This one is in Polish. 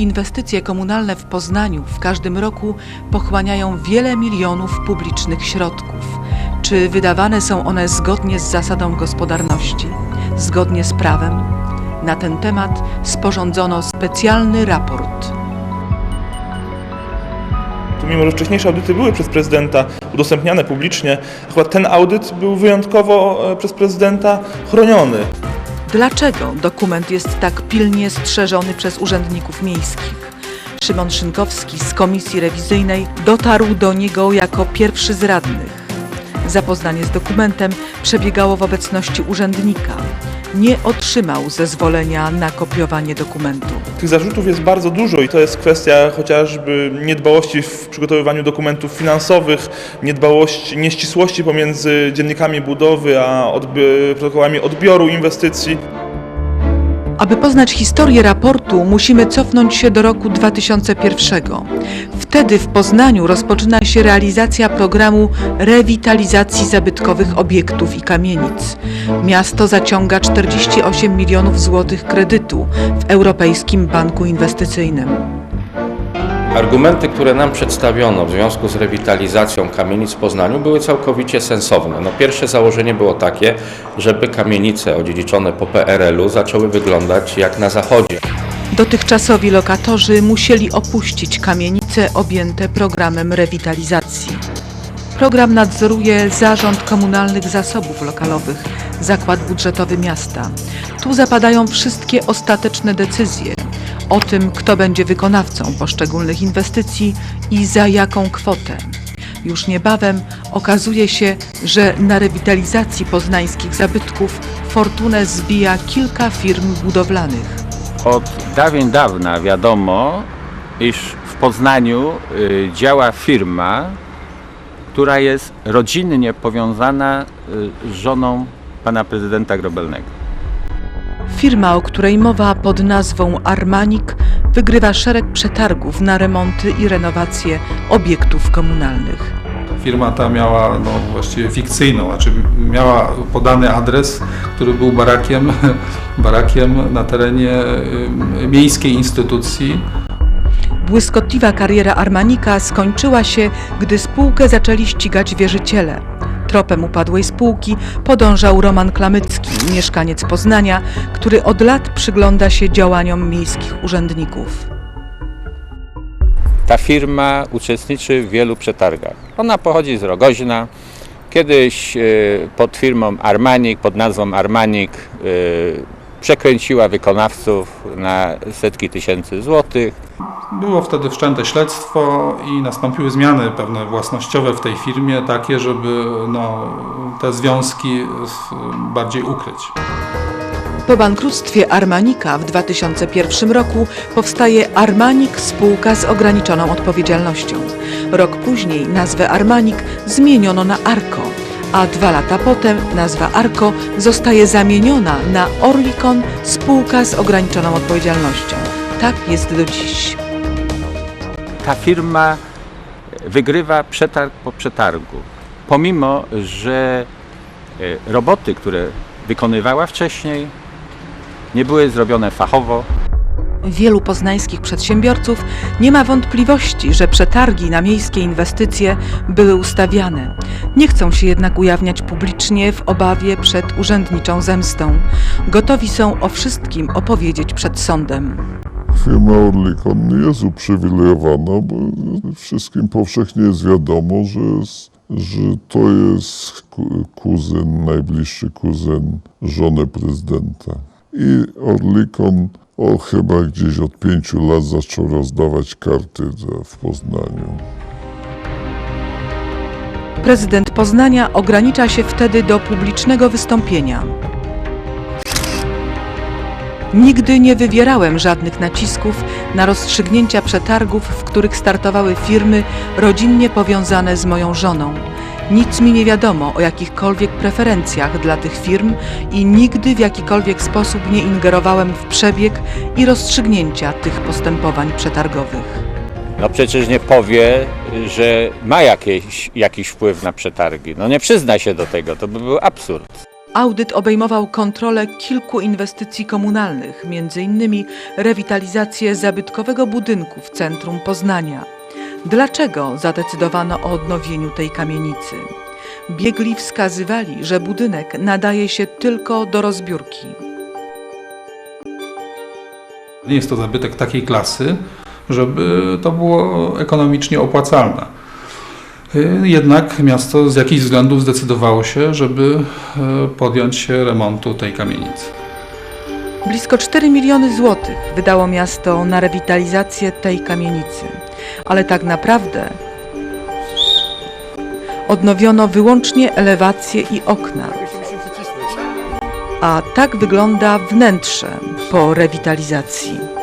Inwestycje komunalne w Poznaniu w każdym roku pochłaniają wiele milionów publicznych środków. Czy wydawane są one zgodnie z zasadą gospodarności, zgodnie z prawem? Na ten temat sporządzono specjalny raport. Mimo, że wcześniejsze audyty były przez prezydenta udostępniane publicznie, ten audyt był wyjątkowo e, przez prezydenta chroniony. Dlaczego dokument jest tak pilnie strzeżony przez urzędników miejskich? Szymon Szynkowski z Komisji Rewizyjnej dotarł do niego jako pierwszy z radnych. Zapoznanie z dokumentem przebiegało w obecności urzędnika. Nie otrzymał zezwolenia na kopiowanie dokumentu. Tych zarzutów jest bardzo dużo i to jest kwestia chociażby niedbałości w przygotowywaniu dokumentów finansowych, niedbałości, nieścisłości pomiędzy dziennikami budowy a odbi- protokołami odbioru inwestycji. Aby poznać historię raportu, musimy cofnąć się do roku 2001. Wtedy w Poznaniu rozpoczyna się realizacja programu rewitalizacji zabytkowych obiektów i kamienic. Miasto zaciąga 48 milionów złotych kredytu w Europejskim Banku Inwestycyjnym. Argumenty, które nam przedstawiono w związku z rewitalizacją kamienic w Poznaniu były całkowicie sensowne. No, pierwsze założenie było takie, żeby kamienice odziedziczone po PRL-u zaczęły wyglądać jak na zachodzie. Dotychczasowi lokatorzy musieli opuścić kamienice objęte programem rewitalizacji. Program nadzoruje Zarząd Komunalnych Zasobów Lokalowych, Zakład Budżetowy Miasta. Tu zapadają wszystkie ostateczne decyzje o tym, kto będzie wykonawcą poszczególnych inwestycji i za jaką kwotę. Już niebawem okazuje się, że na rewitalizacji poznańskich zabytków fortunę zbija kilka firm budowlanych. Od dawien dawna wiadomo, iż w Poznaniu y, działa firma, która jest rodzinnie powiązana y, z żoną pana prezydenta Grobelnego. Firma, o której mowa pod nazwą Armanik, wygrywa szereg przetargów na remonty i renowacje obiektów komunalnych. Firma ta miała no, właściwie fikcyjną, znaczy miała podany adres, który był barakiem, barakiem na terenie y, miejskiej instytucji. Błyskotliwa kariera Armanika skończyła się, gdy spółkę zaczęli ścigać wierzyciele. Tropem upadłej spółki podążał Roman Klamycki, mieszkaniec Poznania, który od lat przygląda się działaniom miejskich urzędników. Ta firma uczestniczy w wielu przetargach. Ona pochodzi z Rogoźna. Kiedyś y, pod firmą Armanik, pod nazwą Armanik y, przekręciła wykonawców na setki tysięcy złotych. Było wtedy wszczęte śledztwo i nastąpiły zmiany pewne własnościowe w tej firmie, takie, żeby no, te związki bardziej ukryć. Po bankructwie Armanika w 2001 roku powstaje Armanik spółka z ograniczoną odpowiedzialnością. Rok później nazwę Armanik zmieniono na Arco, a dwa lata potem nazwa Arco zostaje zamieniona na Orlikon spółka z ograniczoną odpowiedzialnością. Tak jest do dziś. Ta firma wygrywa przetarg po przetargu, pomimo że e, roboty, które wykonywała wcześniej, nie były zrobione fachowo. Wielu poznańskich przedsiębiorców nie ma wątpliwości, że przetargi na miejskie inwestycje były ustawiane. Nie chcą się jednak ujawniać publicznie w obawie przed urzędniczą zemstą. Gotowi są o wszystkim opowiedzieć przed sądem. Firma Orlikon jest uprzywilejowana, bo wszystkim powszechnie jest wiadomo, że, jest, że to jest ku- kuzyn, najbliższy kuzyn żony prezydenta. I Orlikon o, chyba gdzieś od pięciu lat zaczął rozdawać karty w Poznaniu. Prezydent Poznania ogranicza się wtedy do publicznego wystąpienia. Nigdy nie wywierałem żadnych nacisków na rozstrzygnięcia przetargów, w których startowały firmy rodzinnie powiązane z moją żoną. Nic mi nie wiadomo o jakichkolwiek preferencjach dla tych firm i nigdy w jakikolwiek sposób nie ingerowałem w przebieg i rozstrzygnięcia tych postępowań przetargowych. No przecież nie powie, że ma jakieś, jakiś wpływ na przetargi. No nie przyzna się do tego, to by był absurd. Audyt obejmował kontrolę kilku inwestycji komunalnych, m.in. rewitalizację zabytkowego budynku w centrum Poznania. Dlaczego zadecydowano o odnowieniu tej kamienicy? Biegli wskazywali, że budynek nadaje się tylko do rozbiórki. Nie jest to zabytek takiej klasy, żeby to było ekonomicznie opłacalne. Y, Jednak miasto z jakichś względów zdecydowało się, żeby y, podjąć się remontu tej kamienicy. Blisko 4 miliony złotych wydało miasto na rewitalizację tej kamienicy, ale tak naprawdę odnowiono wyłącznie elewację i okna. A tak wygląda wnętrze po rewitalizacji.